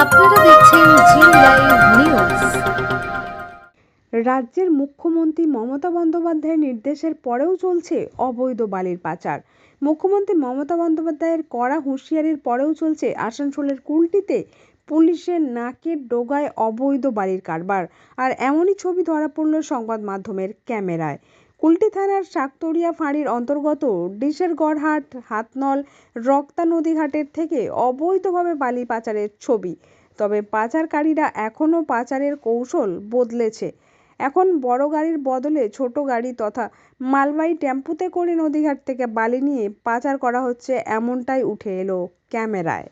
আপনারা দেখছেন জি live news. রাজ্যের মুখ্যমন্ত্রী মমতা বন্দ্যোপাধ্যায়ের নির্দেশের পরেও চলছে অবৈধ বালির পাচার। মুখ্যমন্ত্রী মমতা বন্দ্যোপাধ্যায়ের কড়া হুঁশিয়ারির পরেও চলছে আসানসোলের কুলটিতে পুলিশের নাকের ডোগায় অবৈধ বালির কারবার। আর এমনই ছবি ধরা পড়ল সংবাদ মাধ্যমের ক্যামেরায়। কুলটি থানার শাকতরিয়া ফাঁড়ির অন্তর্গত ডিশেরগড়হাট হাতনল, রক্তা নদীঘাটের থেকে অবৈধভাবে বালি পাচারের ছবি। তবে পাচারকারীরা এখনও পাচারের কৌশল বদলেছে। এখন বড় গাড়ির বদলে ছোট গাড়ি তথা মালবাহী টেম্পুতে করে নদীঘাট থেকে বালি নিয়ে পাচার করা হচ্ছে, এমনটাই উঠে এলো ক্যামেরায়।